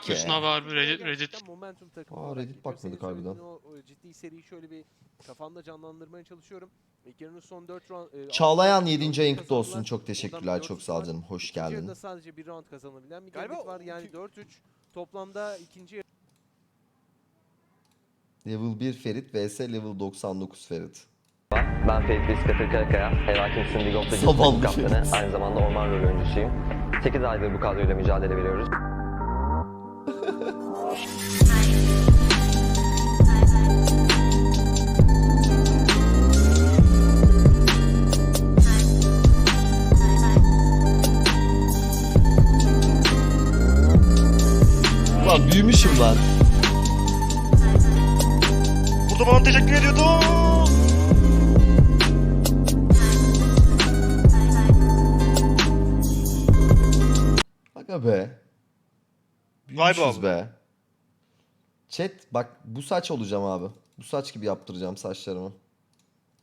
Bakıyorsun abi harbi Reddit. Reddit. Momentum takımı Aa, olarak Reddit geçiyor. bakmadık Senin harbiden. söylediğin O, o ciddi seriyi şöyle bir kafamda canlandırmaya çalışıyorum. İlk yarının son 4 round... e, Çağlayan altı 7. round ayın kutlu olsun. Çok teşekkürler. Çok sağ ol var. canım. Hoş İkinci geldin. yarıda sadece bir round kazanabilen bir Galiba Galiba var. Yani 4-3 toplamda ikinci yarı Level 1 Ferit vs Level 99 Ferit. Ben Ferit Biskatır Karakaya, Herakin League of Zavallı Legends takım kaptanı. Ferit. Aynı zamanda orman rolü oyuncusuyum. 8 aydır bu kadroyla mücadele veriyoruz. Büyümüşüm lan. Burada bana teşekkür ediyordu. Aga be. Vay be abi. be. Chat bak bu saç olacağım abi. Bu saç gibi yaptıracağım saçlarımı.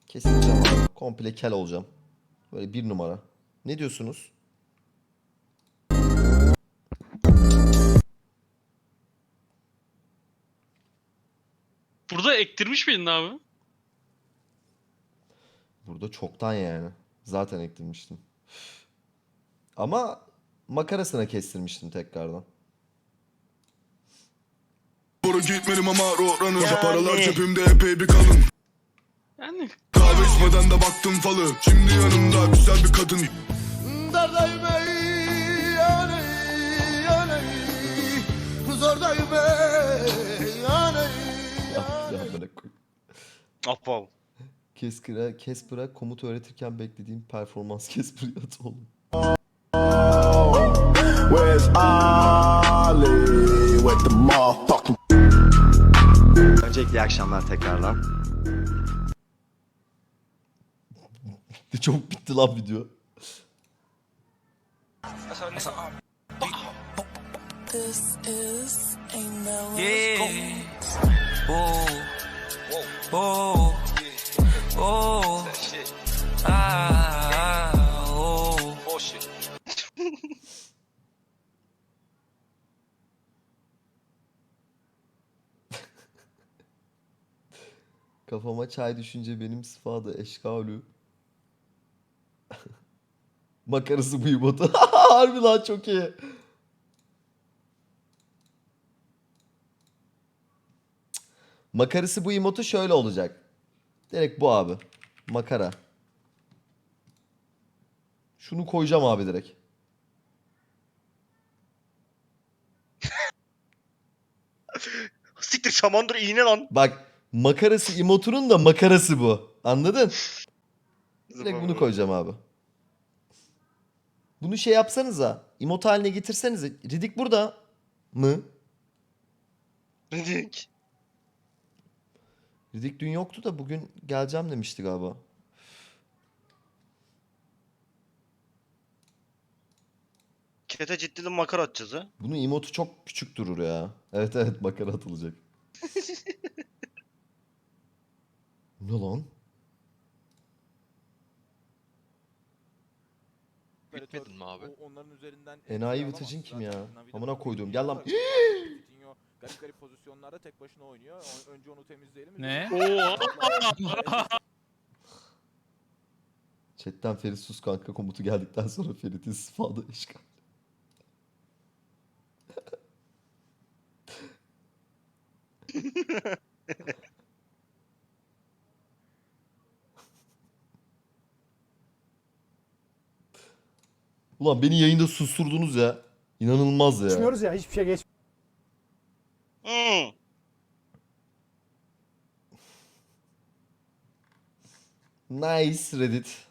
Kestireceğim abi. Komple kel olacağım. Böyle bir numara. Ne diyorsunuz? Burada ektirmiş miydin abi? Burada çoktan yani. Zaten ektirmiştim. Ama makarasına kestirmiştim tekrardan. Doğru gitmedim ama rohranınca paralar cebimde epey bir kalın. Yani. Kahve içmeden de baktım falı. Şimdi yanımda güzel bir kadın. Dardayım ey yani yani Zordayım ey Ahbab. Casper'a, Casper'a komut öğretirken beklediğim performans Casper yat oğlum. Where's Ali with the motherfucking Öncelikle iyi akşamlar tekrardan. Çok bitti lan video. This is a mellow Yeah. Oh. Oh. Oh. Ah. Oh. Kafama çay düşünce benim sıfadı eşkalü. Makarası bu botu. Harbi lan çok iyi. Makarası bu emotu şöyle olacak. Direkt bu abi. Makara. Şunu koyacağım abi direkt. Siktir şamandır iğne lan. Bak makarası emotunun da makarası bu. Anladın? Direkt bunu koyacağım abi. Bunu şey yapsanıza. Emot haline getirsenize. Ridik burada mı? Ne Ridik dün yoktu da bugün geleceğim demişti galiba. Kete ciddili makara atacağız ha. Bunun emotu çok küçük durur ya. Evet evet makara atılacak. ne lan? Bitmedin mi abi? Onların üzerinden Enayi. Vıtıcın kim ya? Amına koyduğum. Gel lan. Garip garip pozisyonlarda tek başına oynuyor. O- Önce onu temizleyelim. Ne? Oo. Chatten Ferit sus kanka komutu geldikten sonra Ferit'in sıfadı eşkal. Ulan beni yayında susturdunuz ya. İnanılmaz ya. Geçmiyoruz ya hiçbir şey geç Nice Reddit.